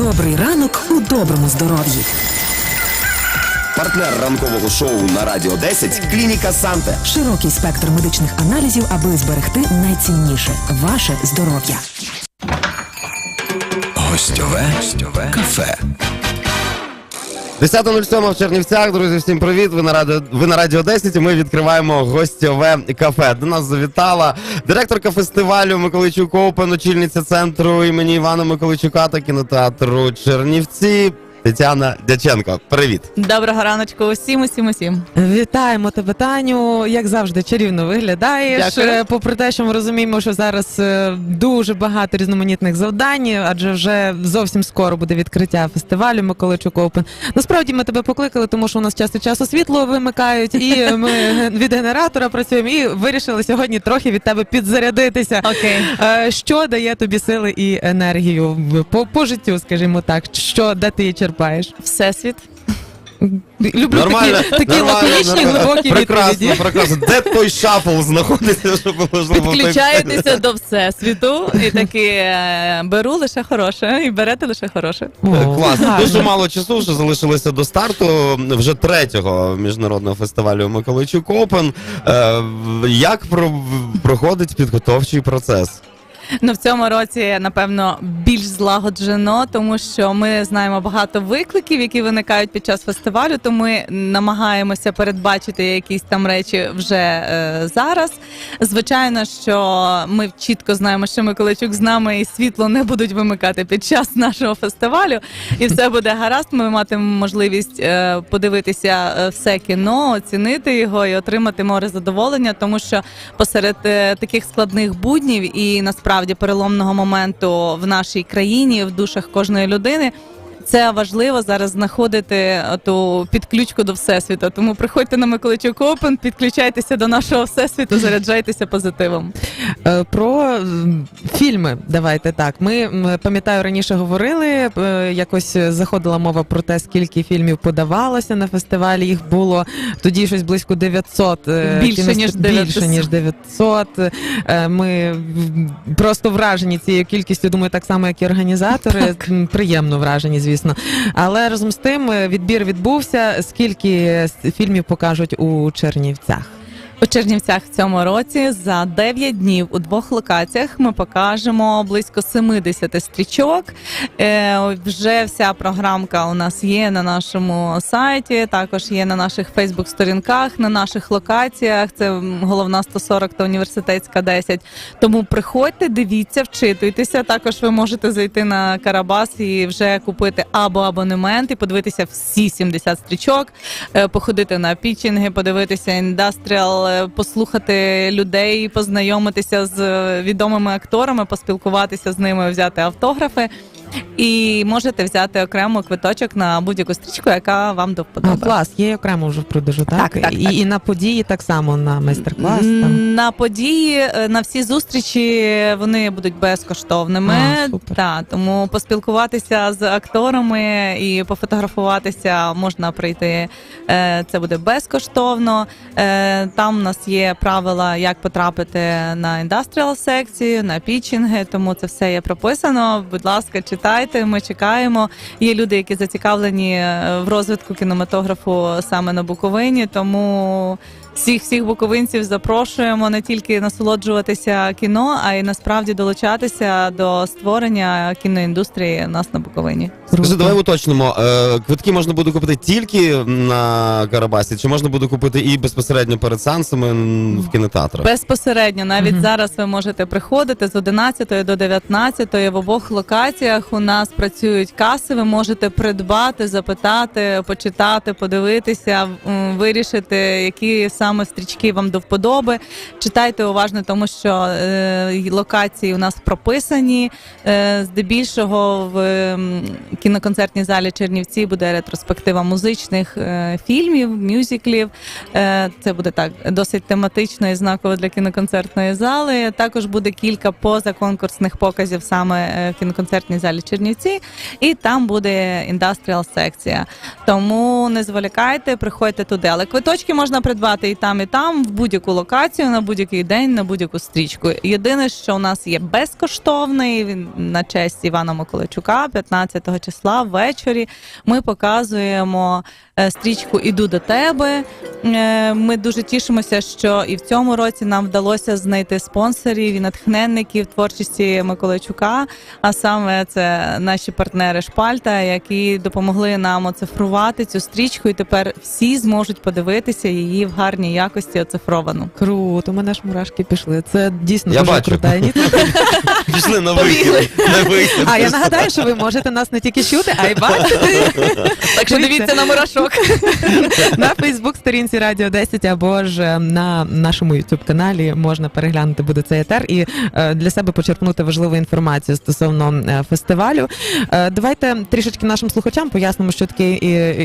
Добрий ранок у доброму здоров'ї. Партнер ранкового шоу на Радіо 10 Клініка Санте. Широкий спектр медичних аналізів, аби зберегти найцінніше ваше здоров'я. Гостьове, гостьове кафе. 10.07 в Чернівцях, друзі, всім привіт. Ви на радіо ви на радіо 10 і ми відкриваємо гостьове кафе. До нас завітала директорка фестивалю Миколичук Оупен, очільниця центру імені Івана Миколичука та кінотеатру Чернівці. Тетяна Дяченко. Привіт. Доброго раночку усім, усім, усім. Вітаємо тебе, Таню. Як завжди, чарівно виглядаєш. Дякую. Е, Попри те, що ми розуміємо, що зараз е, дуже багато різноманітних завдань, адже вже зовсім скоро буде відкриття фестивалю Миколайчук Open. Насправді ми тебе покликали, тому що у нас час від часу світло вимикають, і ми від генератора працюємо і вирішили сьогодні трохи від тебе підзарядитися. Окей. Е, Що дає тобі сили і енергію по, по життю, скажімо так? Що де ти черпаєш? Всесвіт. Люблю Нормально, такі, такі нормально, лаконічні, нормально. глибокі прекрасно, відповіді. прекрасно. Де той шафл знаходиться, щоб можливо Підключаєтеся до всесвіту і таки е, беру лише хороше, і берете лише хороше. Е, Клас. гарно. Дуже мало часу вже залишилося до старту вже третього міжнародного фестивалю Миколайчук Опен. Е, Як про- проходить підготовчий процес? Ну в цьому році напевно більш злагоджено, тому що ми знаємо багато викликів, які виникають під час фестивалю. То ми намагаємося передбачити якісь там речі вже е, зараз. Звичайно, що ми чітко знаємо, що Миколайчук з нами і світло не будуть вимикати під час нашого фестивалю, і все буде гаразд. Ми матимемо можливість е, подивитися е, все кіно, оцінити його і отримати море задоволення, тому що посеред е, таких складних буднів і насправді переломного моменту в нашій країні, в душах кожної людини. Це важливо зараз знаходити ту підключку до всесвіту. Тому приходьте на Миколайчук Open, підключайтеся до нашого всесвіту, заряджайтеся позитивом. Е, Про фільми, давайте так. Ми пам'ятаю, раніше говорили. е, Якось заходила мова про те, скільки фільмів подавалося на фестивалі. Їх було тоді щось близько 900. е, Більше, кіносту- ніж більше ніж 900. Е, Ми просто вражені цією кількістю. Думаю, так само, як і організатори. М, Приємно вражені, звісно. Але разом з тим е, відбір відбувся. Скільки фільмів покажуть у Чернівцях? У Чернівцях в цьому році за 9 днів у двох локаціях ми покажемо близько 70 стрічок. Е, вже вся програмка у нас є на нашому сайті, також є на наших Фейсбук-сторінках, на наших локаціях. Це головна 140 та університетська 10. Тому приходьте, дивіться, вчитуйтеся. Також ви можете зайти на Карабас і вже купити або абонемент і подивитися всі 70 стрічок, е, походити на пітчинги, подивитися індастріал, послухати людей, познайомитися з е, відомими акторами, поспілкуватися з ними, взяти автографи. І можете взяти окремо квиточок на будь-яку стрічку, яка вам до А, клас, є окремо вже в продажу, так? Так, так, і, так. і на події так само на майстер-клас. Там. На події, е, на всі зустрічі вони будуть безкоштовними. А, супер. Та, тому поспілкуватися з акторами і пофотографуватися можна прийти. е, Це буде безкоштовно. Е, Там у нас є правила, як потрапити на індастріал секцію, на пічинги, тому це все є прописано. Будь ласка, читайте. Ми чекаємо. Є люди, які зацікавлені е, в розвитку кінематографу саме на Буковині, тому. Всіх всіх буковинців запрошуємо не тільки насолоджуватися кіно, а й насправді долучатися до створення кіноіндустрії у нас на Буковині. Скажи, давай уточнимо. е, Квитки можна буде купити тільки на Карабасі, чи можна буде купити і безпосередньо перед сеансами в кінотеатрах? Безпосередньо навіть Мгм. зараз ви можете приходити з 11 до 19 в обох локаціях. У нас працюють каси. Ви можете придбати, запитати, почитати, подивитися, вирішити, які саме стрічки вам до вподоби. Читайте уважно, тому що е, локації у нас прописані. Е, здебільшого в м, кіноконцертній залі Чернівці буде ретроспектива музичних е, фільмів, мюзиклів. Е, Це буде так досить тематично і знаково для кіноконцертної зали. Також буде кілька позаконкурсних показів саме е, в кіноконцертній залі Чернівці, і там буде індастріал секція. Тому не зволікайте, приходьте туди. Але квиточки можна придбати і там, і там, в будь-яку локацію, на будь-який день, на будь-яку стрічку. Єдине, що у нас є безкоштовний він на честь Івана Миколайчука, 15 числа ввечері. Ми показуємо е, стрічку Іду до тебе. Е, Ми дуже тішимося, що і в цьому році нам вдалося знайти спонсорів і натхненників творчості Миколайчука. А саме це наші партнери Шпальта, які допомогли нам оцифрувати цю стрічку, і тепер всі зможуть подивитися її в гарній якості оцифровану. Круто, у мене ж мурашки пішли. Це дійсно Я дуже бачу. крута ініціатива. Пішли на вихід. На вихід. А я нагадаю, що ви можете нас не тільки чути, а й бачити. Так що дивіться на мурашок. на Фейсбук сторінці Радіо 10 або ж е, на нашому youtube каналі можна переглянути буде цей етер і е, для себе почерпнути важливу інформацію стосовно е, фестивалю. Е, Давайте трішечки нашим слухачам пояснимо, що таке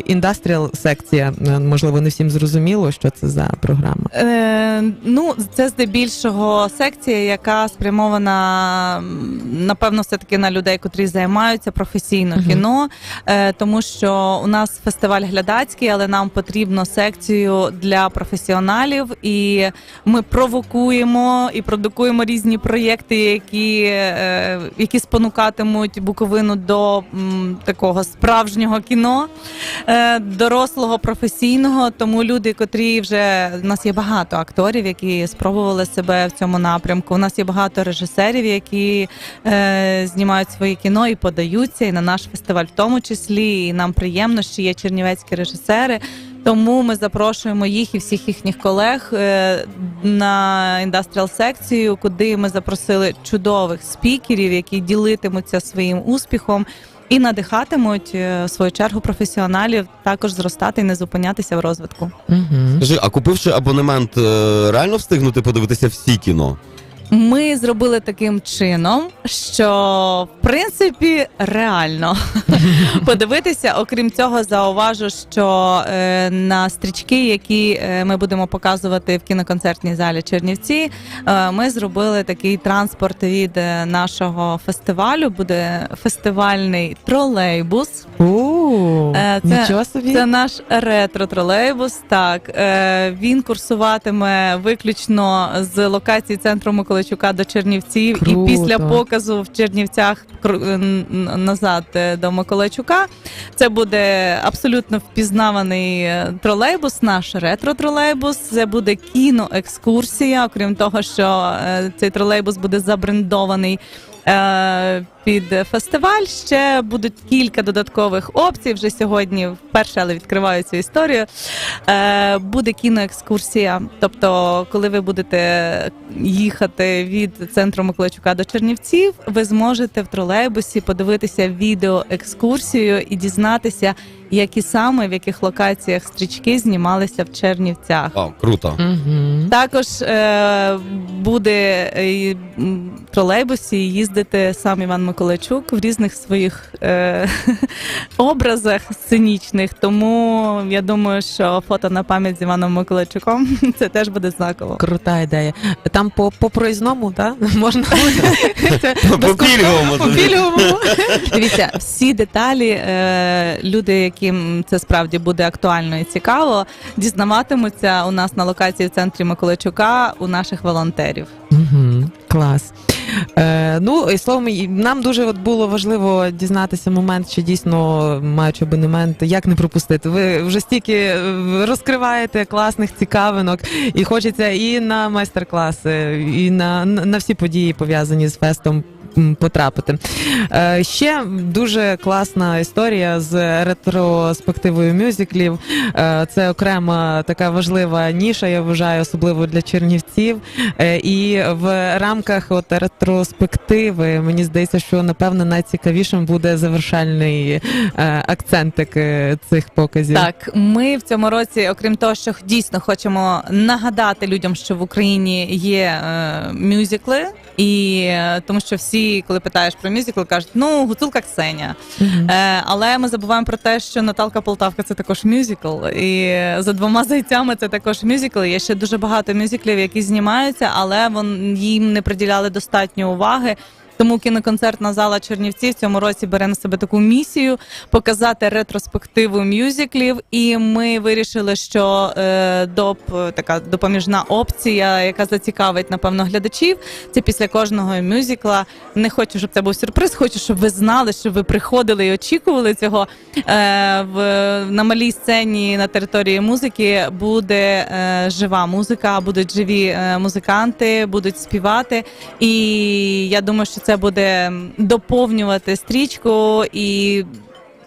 індастріал секція. Можливо, не всім зрозуміло, що це за програма. Е, ну, це здебільшого секція, яка спрямована напевно все таки на людей, котрі займаються професійно Мгм. кіно, е, тому що у нас фестиваль глядацький, але нам потрібно секцію для професіоналів, і ми провокуємо і продукуємо різні проєкти, які, е, які спонукатимуть Буковину до м, такого справжнього кіно е, дорослого професійного. Тому люди, котрі вже у нас є багато акторів, які спробували себе в цьому напрямку. У нас є багато режисерів, які е, знімають свої кіно і подаються, і на наш фестиваль, в тому числі. І нам приємно, що є чернівецькі режисери. Тому ми запрошуємо їх і всіх їхніх колег е, на індастріал секцію, куди ми запросили чудових спікерів, які ділитимуться своїм успіхом і надихатимуть е, в свою чергу професіоналів також зростати і не зупинятися в розвитку. Угу. Скажи, а купивши абонемент, е, реально встигнути подивитися всі кіно? Ми зробили таким чином, що в принципі реально подивитися. Окрім цього, зауважу, що е, на стрічки, які е, ми будемо показувати в кіноконцертній залі Чернівці, е, ми зробили такий транспорт від е, нашого фестивалю. Буде фестивальний тролейбус. О, Е, це- собі. Це наш ретро-тролейбус. Так е, він курсуватиме виключно з локації центру Миколайчука до Чернівців, Круто. і після показу в Чернівцях н- назад е, до Миколайчука. Це буде абсолютно впізнаваний е, тролейбус, наш ретро-тролейбус. Це буде кіноекскурсія. Окрім того, що е, цей тролейбус буде забрендований е, під фестиваль. Ще будуть кілька додаткових опцій. Вже сьогодні вперше, але відкриваю цю історію. Е, буде кіноекскурсія. Тобто, коли ви будете їхати від центру Миколайчука до Чернівців, ви зможете в тролейбусі подивитися відеоекскурсію і дізнатися, які саме в яких локаціях стрічки знімалися в Чернівцях. Вау, круто. Угу. Також е, буде е, в тролейбусі їздити сам Іван Миколайчук в різних своїх е, образах сценічних. Тому я думаю, що фото на пам'ять з Іваном Миколайчуком це теж буде знаково. Крута ідея. Там по, по проїзному, так? Можна По пільговому. По пільговому. Дивіться, всі деталі, е, люди, яким це справді буде актуально і цікаво, дізнаватимуться у нас на локації в центрі Миколайчука у наших волонтерів. Угу, клас. Е, ну і словом, нам дуже от було важливо дізнатися момент, чи дійсно маючи абонемент, як не пропустити. Ви вже стільки е, розкриваєте класних цікавинок, і хочеться і на майстер-класи, і на, на на всі події пов'язані з фестом. Потрапити Е, ще дуже класна історія з ретроспективою мюзиклів. Е, це окрема така важлива ніша, я вважаю, особливо для чернівців. Е, І в рамках от ретроспективи мені здається, що напевно найцікавішим буде завершальний акцентик цих показів. Так, ми в цьому році, окрім того, що дійсно хочемо нагадати людям, що в Україні є мюзикли, і е, тому що всі, коли питаєш про мюзикл, кажуть, ну гуцулка Ксеня. Мгм. Е, але ми забуваємо про те, що Наталка Полтавка це також мюзикл. І за двома зайцями це також мюзикл. Є ще дуже багато мюзиклів, які знімаються, але вон їм не приділяли достатньо уваги. Тому кіноконцертна зала Чернівці в цьому році бере на себе таку місію показати ретроспективу мюзиклів. І ми вирішили, що е, доп така допоміжна опція, яка зацікавить напевно глядачів. Це після кожного мюзикла. Не хочу, щоб це був сюрприз. Хочу, щоб ви знали, щоб ви приходили і очікували цього. Е, в, на малій сцені на території музики буде е, жива музика, будуть живі е, музиканти, будуть співати. І я думаю, що це буде доповнювати стрічку і.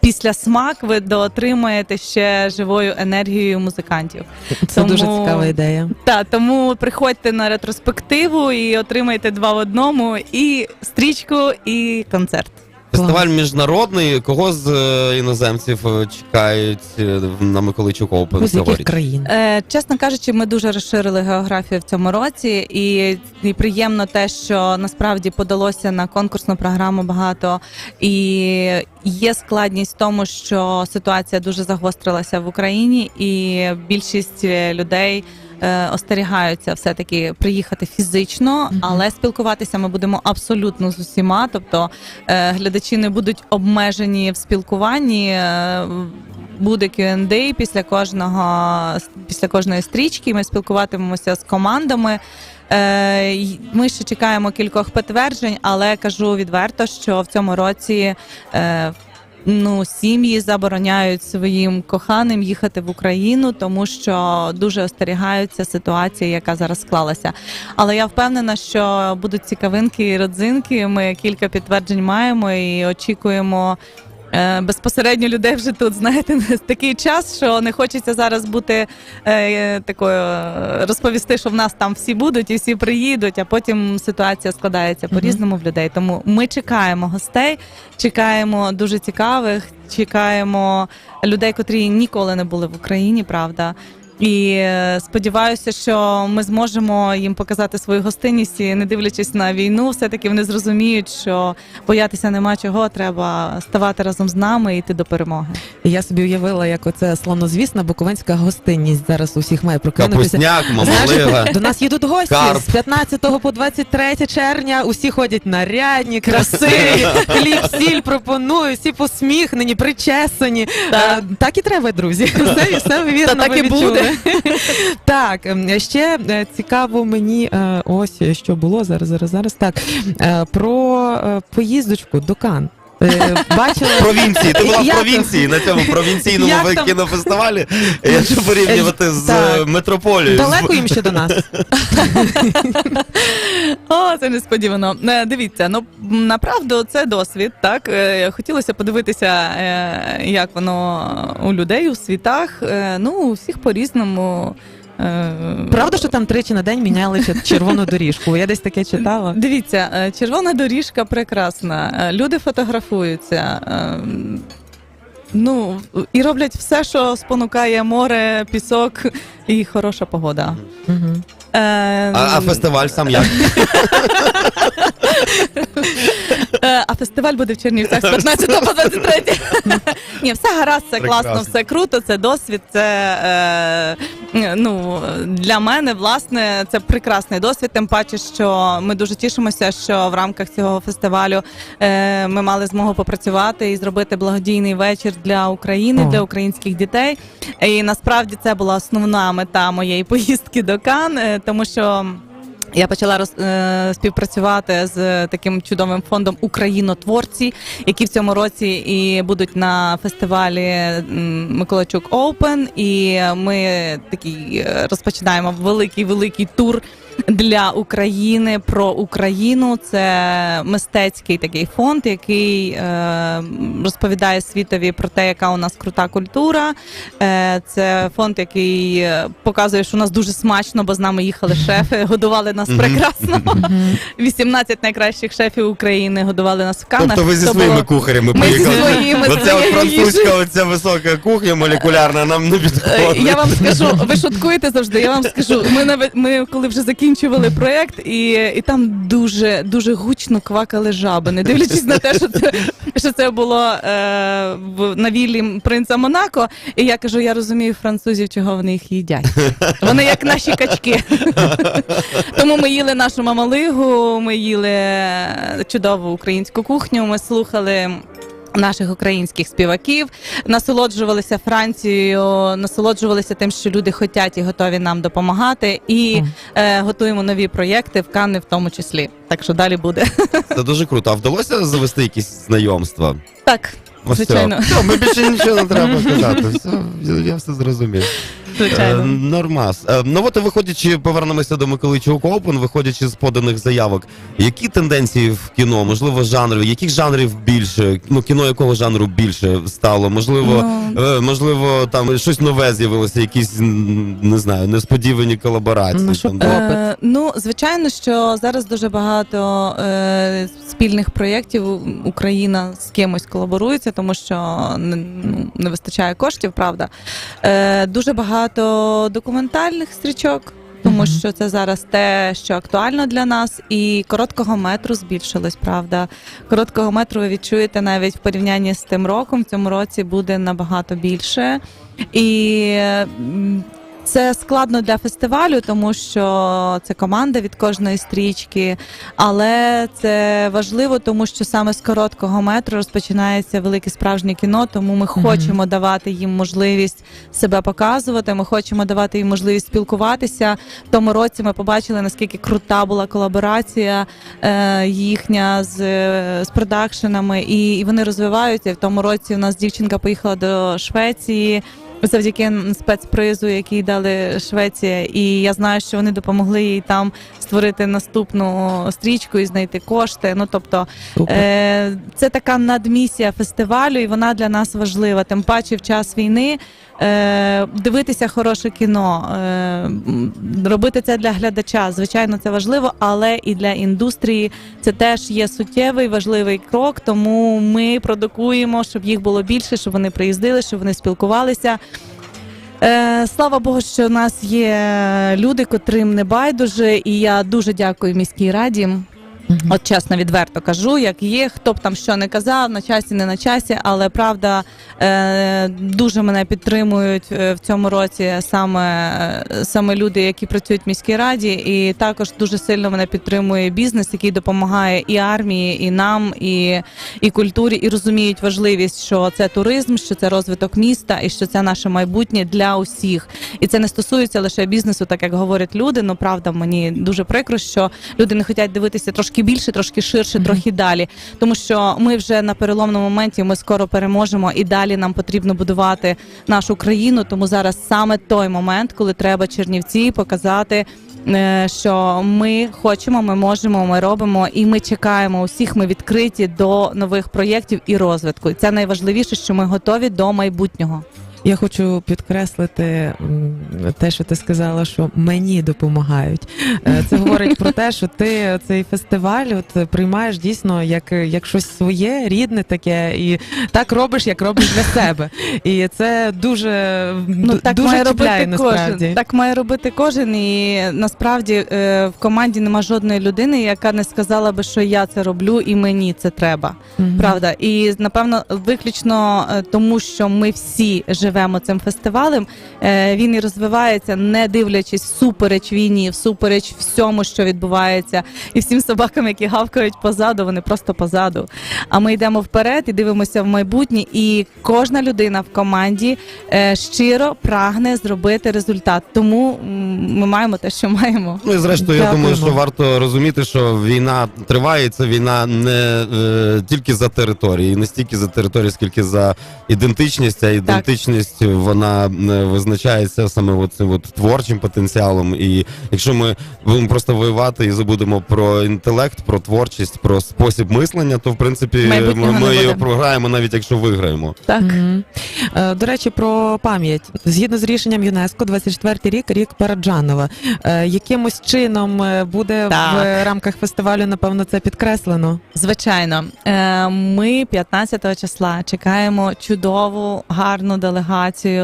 Після смак ви доотримаєте ще живою енергією музикантів. Це дуже цікава ідея. Та тому приходьте на ретроспективу і отримайте два в одному: і стрічку, і концерт. Фестиваль міжнародний. Кого з е, іноземців е, чекають е, на Миколайчук Open З яких цьогоріч? країн? Е, чесно кажучи, ми дуже розширили географію в цьому році, і, і приємно те, що насправді подалося на конкурсну програму багато. І є складність в тому, що ситуація дуже загострилася в Україні, і більшість людей. Е, Остерігаються все таки приїхати фізично, але спілкуватися ми будемо абсолютно з усіма. Тобто е, глядачі не будуть обмежені в спілкуванні. е, буде Q&A після кожного після кожної стрічки. Ми спілкуватимемося з командами. Е, Ми ще чекаємо кількох підтверджень, але кажу відверто, що в цьому році. Ну, сім'ї забороняють своїм коханим їхати в Україну, тому що дуже остерігаються ситуації, яка зараз склалася. Але я впевнена, що будуть цікавинки і родзинки. Ми кілька підтверджень маємо і очікуємо безпосередньо людей вже тут. Знаєте, такий час, що не хочеться зараз бути е, такою е, розповісти, що в нас там всі будуть і всі приїдуть, а потім ситуація складається по різному в людей. Тому ми чекаємо гостей, чекаємо дуже цікавих, чекаємо людей, котрі ніколи не були в Україні, правда. І е, сподіваюся, що ми зможемо їм показати свою гостинність і не дивлячись на війну, все таки вони зрозуміють, що боятися нема чого, треба ставати разом з нами і йти до перемоги. Я собі уявила, як оце славнозвісна буковинська гостинність зараз усіх має прокинутися. Капусняк, мамалига. до нас їдуть гості Карп. з 15 по 23 червня. Усі ходять нарядні, красиві, хліб, сіль пропонують, всі посміхнені, причесані. Так. Е, Так і треба, друзі. Все, все вірно Та так ви і буде. Так, ем, ще е, цікаво мені, е, ось що було зараз, зараз, зараз. Так, е, про е, поїздочку до Кан. Е, Бачила Провінції, ти була в провінції на цьому провінційному Як кінофестивалі, якщо порівнювати з Так. е, метрополією. далеко їм ще до нас. О, це несподівано. Е, Дивіться, ну направду це досвід. Так Е, хотілося подивитися, як воно у людей у світах. Ну, у всіх по-різному. Е, Правда, що там тричі на день міняли червону доріжку? Я десь таке читала. Дивіться, е, червона доріжка прекрасна. Е, Люди фотографуються. е, Ну і роблять все, що спонукає море, пісок і хороша погода. Мгм. Е, А, а фестиваль сам як? Е, А фестиваль буде в Чернівцях з 15 по 23. Ні, все гаразд, все класно, все круто, це досвід. Це е, ну для мене власне це прекрасний досвід. Тим паче, що ми дуже тішимося, що в рамках цього фестивалю е, ми мали змогу попрацювати і зробити благодійний вечір для України, для українських дітей. І насправді це була основна мета моєї поїздки до Кан, тому що. Я почала роз, е, співпрацювати з таким чудовим фондом Українотворці, які в цьому році і будуть на фестивалі Миколачук Open. І ми такий е, розпочинаємо великий великий тур для України про Україну. Це мистецький такий фонд, який е, розповідає світові про те, яка у нас крута культура. Е, це фонд, який е, показує, що у нас дуже смачно, бо з нами їхали шефи, годували нас прекрасно. 18 найкращих шефів України годували нас в Канах. Тобто ви зі своїми кухарями Ми зі поїхали? своїми, Оця от французька, оця висока кухня молекулярна нам не Е, підходить. Я вам скажу, ви шуткуєте завжди. Я вам скажу, ми ми коли вже закінчили. Закінчували проєкт, і, і там дуже дуже гучно квакали жаби, не дивлячись на те, що це, що це було е, на віллі принца Монако. І я кажу, я розумію французів, чого вони їх їдять. Вони як наші качки. Тому ми їли нашу мамалигу, ми їли чудову українську кухню, ми слухали. Наших українських співаків насолоджувалися Францією, насолоджувалися тим, що люди хочуть і готові нам допомагати, і е, готуємо нові проєкти в Канни в тому числі. Так що далі буде. Це дуже круто. А вдалося завести якісь знайомства? Так, Ось Звичайно. Все, Все, ми більше нічого не треба казати. Все, я- я все зрозумів. Е, звичайно. Нормас. Е, Ну от виходячи, повернемося до Миколичого Open, виходячи з поданих заявок, які тенденції в кіно, можливо, жанрів, яких жанрів більше? Ну, кіно якого жанру більше стало? Можливо, Ну. е, можливо, там щось нове з'явилося, якісь м, не знаю, несподівані колаборації. Ну, що там, да? Е, ну, звичайно, що зараз дуже багато е, спільних проєктів Україна з кимось колаборується, тому що не, ну, не вистачає коштів, правда. Е, дуже багато документальних стрічок. Тому що це зараз те, що актуально для нас, і короткого метру збільшилось, правда. Короткого метру ви відчуєте навіть в порівнянні з тим роком. В цьому році буде набагато більше. І це складно для фестивалю, тому що це команда від кожної стрічки, але це важливо, тому що саме з короткого метру розпочинається велике справжнє кіно. Тому ми хочемо давати їм можливість себе показувати. Ми хочемо давати їм можливість спілкуватися. В тому році ми побачили наскільки крута була колаборація е, їхня з, з продакшенами, і, і вони розвиваються. В тому році у нас дівчинка поїхала до Швеції. Завдяки спецпризу, який дали Швеція, і я знаю, що вони допомогли їй там створити наступну стрічку і знайти кошти. Ну тобто, е, це така надмісія фестивалю, і вона для нас важлива. Тим паче в час війни дивитися хороше кіно, е, робити це для глядача. Звичайно, це важливо, але і для індустрії це теж є суттєвий важливий крок. Тому ми продукуємо, щоб їх було більше, щоб вони приїздили, щоб вони спілкувалися. Е, слава Богу, що у нас є люди, котрим не байдуже, і я дуже дякую міській раді. От чесно, відверто кажу, як є, хто б там що не казав, на часі, не на часі, але правда е, дуже мене підтримують е, в цьому році саме, е, саме люди, які працюють в міській раді, і також дуже сильно мене підтримує бізнес, який допомагає і армії, і нам, і, і культурі, і розуміють важливість, що це туризм, що це розвиток міста, і що це наше майбутнє для усіх. І це не стосується лише бізнесу, так як говорять люди. Ну правда, мені дуже прикро, що люди не хочуть дивитися трошки більше, трошки ширше, трохи далі. Тому що ми вже на переломному моменті, ми скоро переможемо, і далі нам потрібно будувати нашу країну. Тому зараз саме той момент, коли треба Чернівці показати. е, Що ми хочемо, ми можемо, ми робимо, і ми чекаємо усіх. Ми відкриті до нових проєктів і розвитку. І це найважливіше, що ми готові до майбутнього. Я хочу підкреслити те, що ти сказала, що мені допомагають. Е, Це говорить про те, що ти цей фестиваль от приймаєш дійсно як, як щось своє, рідне таке, і так робиш, як робиш для себе. І це дуже, Ну так дуже має робити насправді. кожен. Так має робити кожен. І насправді е, в команді нема жодної людини, яка не сказала би, що я це роблю і мені це треба. Мгм. Правда, і напевно, виключно е, тому, що ми всі живемо цим фестивалем. е, Він і розвивається, не дивлячись всупереч війні, всупереч всьому, що відбувається, і всім собакам, які гавкають позаду, вони просто позаду. А ми йдемо вперед і дивимося в майбутнє. І кожна людина в команді е, щиро прагне зробити результат. Тому ми маємо те, що маємо. Ну і зрештою, я думаю, що варто розуміти, що війна триває, це війна не е, тільки за території, не стільки за територію, скільки за ідентичність. А ідентичність вона е, визначається саме цим от творчим потенціалом. І якщо ми будемо просто воювати і забудемо про інтелект, про творчість, про спосіб мислення, то в принципі ми, Майбутнього ми її буде. програємо, навіть якщо виграємо. Так. Е, До речі, про пам'ять. Згідно з рішенням ЮНЕСКО, 24-й рік рік Параджанова. Е, Якимось чином буде Так. в рамках фестивалю, напевно, це підкреслено. Звичайно, ми 15 числа чекаємо чудову гарну делегацію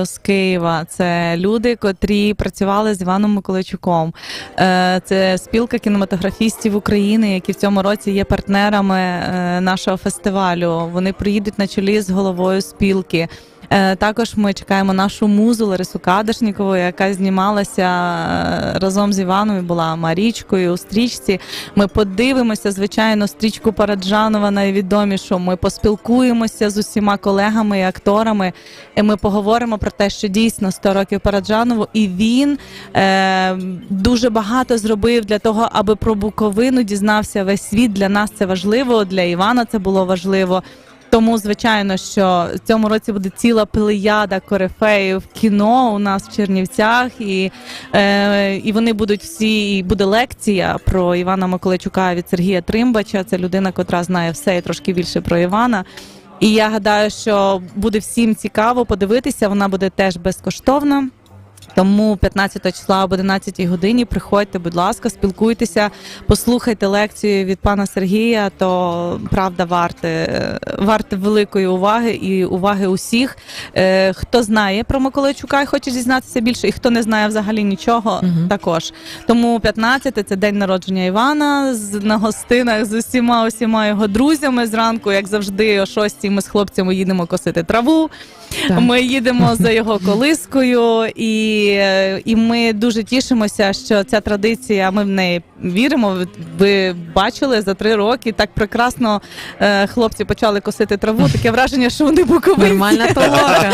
з Києва. Це люди, котрі працювали з Іваном Миколайчуком. Е, Це спілка кінематографістів України, які в цьому році є партнерами е, нашого фестивалю. Вони приїдуть на чолі з головою спілки. Е, Також ми чекаємо нашу музу Ларису Кадашнікову, яка знімалася е, разом з Іваном і була Марічкою у стрічці. Ми подивимося, звичайно, стрічку Параджанова найвідомішу. Ми поспілкуємося з усіма колегами і акторами. І ми поговоримо про те, що дійсно 100 років Параджанову, і він е, дуже багато зробив для того, аби про Буковину дізнався весь світ. Для нас це важливо, для Івана це було важливо. Тому, звичайно, що в цьому році буде ціла плеяда корифеїв кіно у нас в Чернівцях, і, е, і вони будуть всі. І буде лекція про Івана Миколайчука від Сергія Тримбача. Це людина, котра знає все і трошки більше про Івана. І я гадаю, що буде всім цікаво подивитися. Вона буде теж безкоштовна. Тому 15 числа об 11 годині приходьте, будь ласка, спілкуйтеся, послухайте лекцію від пана Сергія. То правда варте, варте великої уваги і уваги усіх. Е, хто знає про Миколайчука і хоче дізнатися більше, і хто не знає взагалі нічого, Мгм. також. Тому 15 це день народження Івана з на гостинах з усіма усіма його друзями. Зранку, як завжди, о 6 ми з хлопцями їдемо косити траву. Так. Ми їдемо за його колискою, і, і ми дуже тішимося, що ця традиція. Ми в неї віримо. Ви- бачили за три роки так прекрасно е, хлопці почали косити траву. Таке враження, що вони буковинці. Нормальна толока.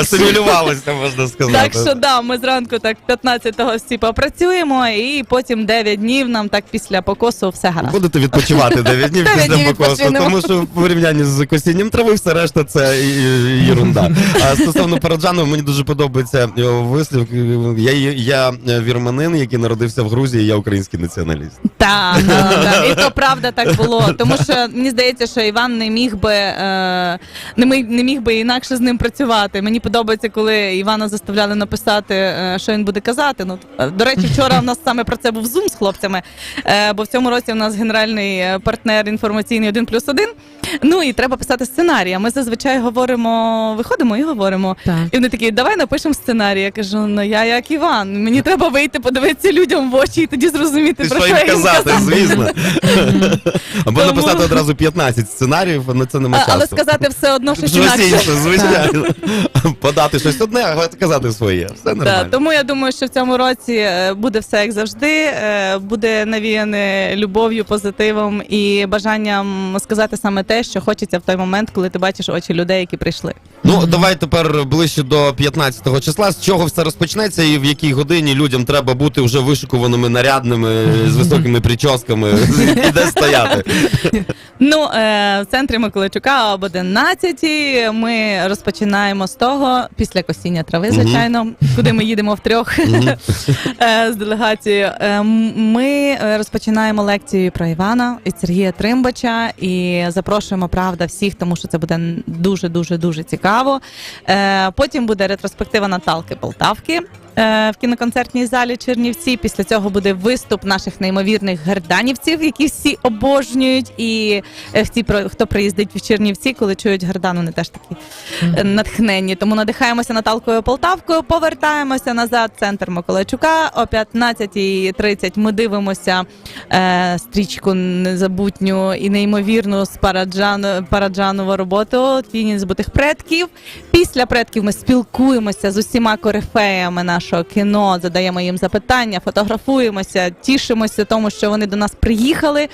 Асимілювалися, можна сказати. Так що да, ми зранку так 15-го всі попрацюємо, і потім 9 днів нам так після покосу все гаразд. Будете відпочивати 9 днів після покосу, тому що в порівнянні з косінням трави все решта це і- єрунда. А стосовно Параджанова, мені дуже подобається вислів. Я, я вірманин, який народився в Грузії, я український націоналіст. Так, так. і то правда так було. Тому що мені здається, що Іван не міг би е, не міг, би інакше з ним працювати. Мені подобається, коли Івана заставляли написати, е, що він буде казати. Ну е, до речі, вчора в нас саме про це був зум з хлопцями. Бо в цьому році у нас генеральний партнер інформаційний 1 плюс 1. Ну і треба писати сценарій. А ми зазвичай говоримо, виходимо і говоримо. Так. І вони такі, давай напишемо сценарій. Я кажу, ну я як Іван. Мені треба вийти, подивитися людям в очі і тоді зрозуміти, Ти про що що їм казати, казати. звісно. Або Тому- написати одразу 15 сценаріїв, але це нема А, часу. але сказати все одно щось Щось інакше. інше, звичайно. Подати щось одне, а казати своє. Все Да, нормально. тому я думаю, що в цьому році е, буде все як завжди. е, Буде навіяне любов'ю, позитивом і бажанням сказати саме те, що хочеться в той момент, коли ти бачиш очі людей, які прийшли. Ну, давай тепер ближче до 15-го числа. З чого все розпочнеться і в якій годині людям треба бути вже вишикуваними, нарядними, з високими прическами і де стояти. Ну, е, в центрі Миколайчука об 11 ми розпочинаємо з того, після косіння трави, звичайно, куди ми їдемо втрьох е, з делегацією. Е, Ми розпочинаємо лекцію про Івана і Сергія Тримбача і запрошуємо правда всіх, тому що це буде дуже дуже дуже цікаво. Е, Потім буде ретроспектива Наталки Полтавки. Е, В кіноконцертній залі Чернівці. Після цього буде виступ наших неймовірних герданівців, які всі обожнюють. І е, всі хто приїздить в Чернівці, коли чують Гердан, вони теж такі е, натхненні. Тому надихаємося Наталкою Полтавкою. Повертаємося назад. Центр Миколайчука. О 15.30 ми дивимося стрічку незабутню і неймовірну з Параджан, Параджанову роботу Тіні збутих предків. Після предків ми спілкуємося з усіма корифеями нашого кіно, задаємо їм запитання, фотографуємося, тішимося тому, що вони до нас приїхали.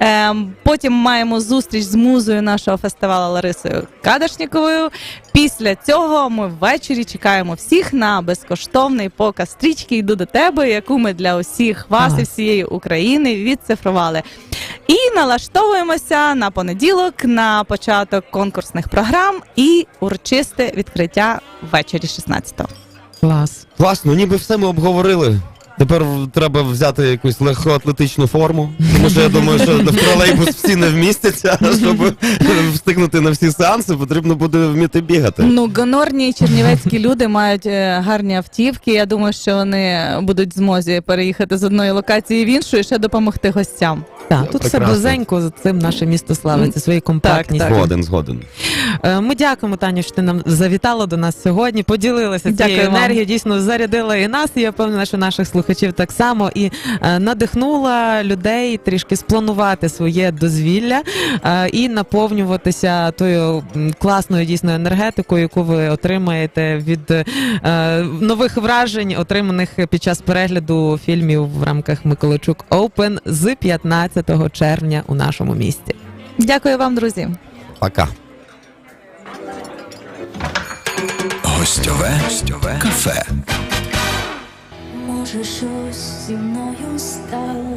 Ем, потім маємо зустріч з музою нашого фестивалу Ларисою Кадашніковою. Після цього ми ввечері чекаємо всіх на безкоштовний показ стрічки Йду до тебе, яку ми для усіх вас і всієї України відцифрували. І налаштовуємося на понеділок на початок конкурсних програм і урочисте відкриття ввечері 16-го. Клас. Класно, ніби все ми обговорили. Тепер треба взяти якусь легкоатлетичну форму, тому що я думаю, що в тролейбус всі не вмістяться, а щоб встигнути на всі сеанси, потрібно буде вміти бігати. Ну, гонорні чернівецькі люди мають е, гарні автівки. Я думаю, що вони будуть в змозі переїхати з одної локації в іншу і ще допомогти гостям. Так, тут все близенько, за цим наше місто славиться своєю компактністю. так. Згоден, згоден. Е, Ми дякуємо, Таню, що ти нам завітала до нас сьогодні, поділилася цією енергією, дійсно зарядила і нас, і я впевнена, що наших слухачів так само, і е, надихнула людей трішки спланувати своє дозвілля е, і наповнюватися тою класною дійсно енергетикою, яку ви отримаєте від нових вражень, отриманих під час перегляду фільмів в рамках Миколайчук Open з 15 червня у нашому місті. Дякую вам, друзі. Пока. Гостьове, гостьове кафе. Може, щось зі мною стало.